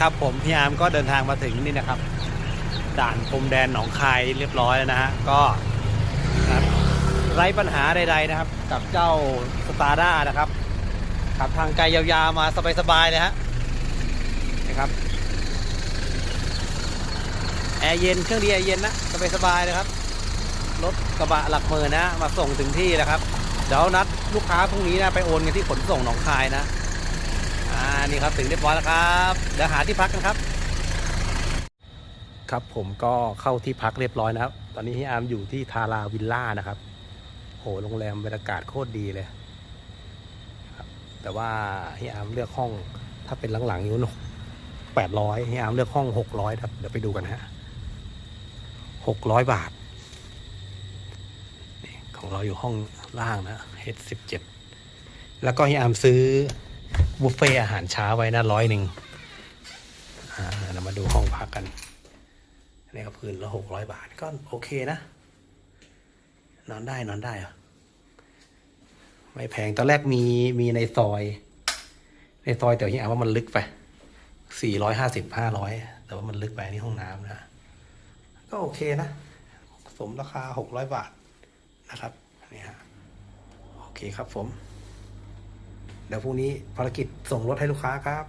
ครับผมพี่อาร์มก็เดินทางมาถึงนี่นะครับ ด่านพรมแดนหนองคายเรียบร้อยแล้วนะฮะก็นะไร้ปัญหาใดๆนะครับ กับเจ้าสตาร์ด้านะครับขับทางไกลยาวๆมาสบายๆเลยฮะนะครับแอร์เย็นเครื่องดีแอร์เย็นนะสบายๆเลยครับรถกระบะหลักหมื่นนะ มาส่งถึงที่แล้วครับ เดี๋ยวนัดลูกค้าพรุ่งนี้นะไปโอนกันที่ขนส่งหนองคายนะ อ่านี่ครับถึงเรียบร้อยแล้วครับเดี๋ยวหาที่พักกันครับ ครับผมก็เข้าที่พักเรียบร้อยนะครับ ตอนนี้พี่อาร์มอยู่ที่ทาราวิลล่านะครับโหโรงแรมบรรยากาศโคตรดีเลยครับแต่ว่าพี่อาร์มเลือกห้องถ้าเป็นหลังๆอยู่แปดร้อยพี่อาร์มเลือกห้องหกร้อยครับเดี๋ยวไปดูกันฮะหกร้อยบาทนี่ของเราอยู่ห้องล่างนะเฮดสิบเจ็ดแล้วก็พี่อาร์มซื้อ บุฟเฟ่อาหารเช้าไว้นะร้อยหนึ่งเรามาดูห้องพักกันนี่ก็พื้นละหกร้อยบาทก็โอเคนะ นอนได้นอนได้เหรอไม่แพงตอนแรกมีมีในซอย ในซอยแต่ที่อ่านว่ามันลึกไปสี่ร้อยห้าสิบห้าร้อยแต่ว่ามันลึกไปนี่ห้องน้ำนะก็โอเคนะ สมราคาหกร้อยบาทนะครับนี่ฮะโอเคครับผม เดี๋ยวพรุ่งนี้ภารกิจส่งรถให้ลูกค้าครับ